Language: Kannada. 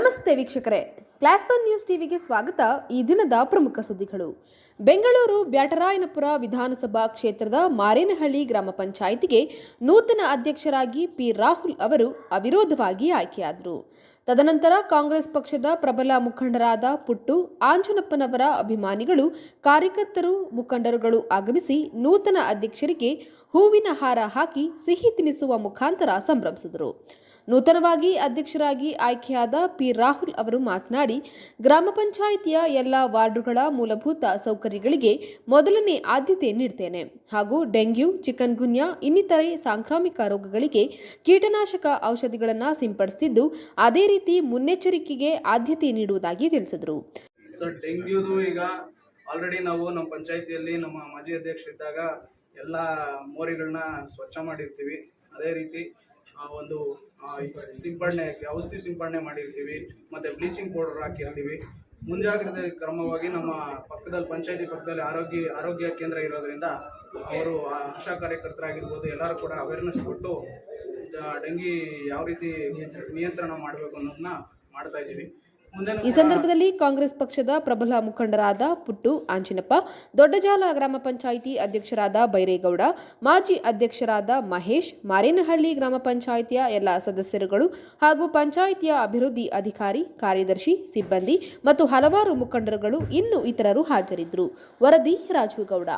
ನಮಸ್ತೆ ವೀಕ್ಷಕರೇ. ಕ್ಲಾಸ್ ಒನ್ ನ್ಯೂಸ್ ಟಿವಿಗೆ ಸ್ವಾಗತ. ಈ ದಿನದ ಪ್ರಮುಖ ಸುದ್ದಿಗಳು. ಬೆಂಗಳೂರು ಬ್ಯಾಟರಾಯನಪುರ ವಿಧಾನಸಭಾ ಕ್ಷೇತ್ರದ ಮಾರೇನಹಳ್ಳಿ ಗ್ರಾಮ ಪಂಚಾಯಿತಿಗೆ ನೂತನ ಅಧ್ಯಕ್ಷರಾಗಿ ಪಿ ರಾಹುಲ್ ಅವರು ಅವಿರೋಧವಾಗಿ ಆಯ್ಕೆಯಾದರು. ತದನಂತರ ಕಾಂಗ್ರೆಸ್ ಪಕ್ಷದ ಪ್ರಬಲ ಮುಖಂಡರಾದ ಪುಟ್ಟು, ಆಂಜನಪ್ಪನವರ ಅಭಿಮಾನಿಗಳು, ಕಾರ್ಯಕರ್ತರು, ಮುಖಂಡರುಗಳು ಆಗಮಿಸಿ ನೂತನ ಅಧ್ಯಕ್ಷರಿಗೆ ಹೂವಿನ ಹಾರ ಹಾಕಿ ಸಿಹಿ ತಿನಿಸುವ ಮುಖಾಂತರ ಸಂಭ್ರಮಿಸಿದರು. ನೂತನವಾಗಿ ಅಧ್ಯಕ್ಷರಾಗಿ ಆಯ್ಕೆಯಾದ ಪಿ. ರಾಹುಲ್ ಅವರು ಮಾತನಾಡಿ, ಗ್ರಾಮ ಪಂಚಾಯಿತಿಯ ಎಲ್ಲ ವಾರ್ಡುಗಳ ಮೂಲಭೂತ ಸೌಕರ್ಯಗಳಿಗೆ ಮೊದಲನೇ ಆದ್ಯತೆ ನೀಡುತ್ತೇನೆ ಹಾಗೂ ಡೆಂಗ್ಯೂ ಚಿಕನ್ ಗುನ್ಯಾ ಇನ್ನಿತರೆ ಸಾಂಕ್ರಾಮಿಕ ರೋಗಗಳಿಗೆ ಕೀಟನಾಶಕ ಔಷಧಿಗಳನ್ನು ಸಿಂಪಡಿಸುತ್ತಿದ್ದು ಅದೇ ರೀತಿ ಮುನ್ನೆಚ್ಚರಿಕೆಗೆ ಆದ್ಯತೆ ನೀಡುವುದಾಗಿ ತಿಳಿಸಿದರು. ಸರ್, ಡೆಂಗ್ಯೂದು ಈಗ ಆಲ್ರೆಡಿ ನಾವು ನಮ್ಮ ಪಂಚಾಯಿತಿಯಲ್ಲಿ ನಮ್ಮ ಮಾಜಿ ಅಧ್ಯಕ್ಷರಿದ್ದಾಗ ಎಲ್ಲ ಮೋರಿಗಳನ್ನ ಸ್ವಚ್ಛ ಮಾಡಿರ್ತೀವಿ. ಅದೇ ರೀತಿ ಒಂದು ಸಿಂಪಡಣೆ, ಔಷಧಿ ಸಿಂಪಡಣೆ ಮಾಡಿರ್ತೀವಿ. ಮತ್ತೆ ಬ್ಲೀಚಿಂಗ್ ಪೌಡರ್ ಹಾಕಿರ್ತೀವಿ. ಮುಂಜಾಗ್ರತೆ ಕ್ರಮವಾಗಿ ನಮ್ಮ ಪಕ್ಕದಲ್ಲಿ, ಪಂಚಾಯತಿ ಪಕ್ಕದಲ್ಲಿ ಆರೋಗ್ಯ ಆರೋಗ್ಯ ಕೇಂದ್ರ ಇರೋದ್ರಿಂದ ಅವರು ಆಶಾ ಕಾರ್ಯಕರ್ತರಾಗಿರ್ಬೋದು ಎಲ್ಲರೂ ಕೂಡ ಅವೇರ್ನೆಸ್ ಕೊಟ್ಟು ಯಾವ ರೀತಿ ನಿಯಂತ್ರಣ ಮಾಡಬೇಕು ಅನ್ನೋದನ್ನ ಮಾಡ್ತಾ ಇದ್ದೀವಿ. ಈ ಸಂದರ್ಭದಲ್ಲಿ ಕಾಂಗ್ರೆಸ್ ಪಕ್ಷದ ಪ್ರಬಲ ಮುಖಂಡರಾದ ಪುಟ್ಟು ಆಂಜಿನಪ್ಪ ದೊಡ್ಡಜಾಲ ಗ್ರಾಮ ಪಂಚಾಯಿತಿ ಅಧ್ಯಕ್ಷರಾದ ಬೈರೇಗೌಡ, ಮಾಜಿ ಅಧ್ಯಕ್ಷರಾದ ಮಹೇಶ್, ಮಾರೇನಹಳ್ಳಿ ಗ್ರಾಮ ಪಂಚಾಯಿತಿಯ ಎಲ್ಲ ಸದಸ್ಯರುಗಳು ಹಾಗೂ ಪಂಚಾಯಿತಿಯ ಅಭಿವೃದ್ಧಿ ಅಧಿಕಾರಿ, ಕಾರ್ಯದರ್ಶಿ, ಸಿಬ್ಬಂದಿ ಮತ್ತು ಹಲವಾರು ಮುಖಂಡರುಗಳು ಇನ್ನು ಇತರರು ಹಾಜರಿದ್ದರು. ವರದಿ ರಾಜು ಗೌಡ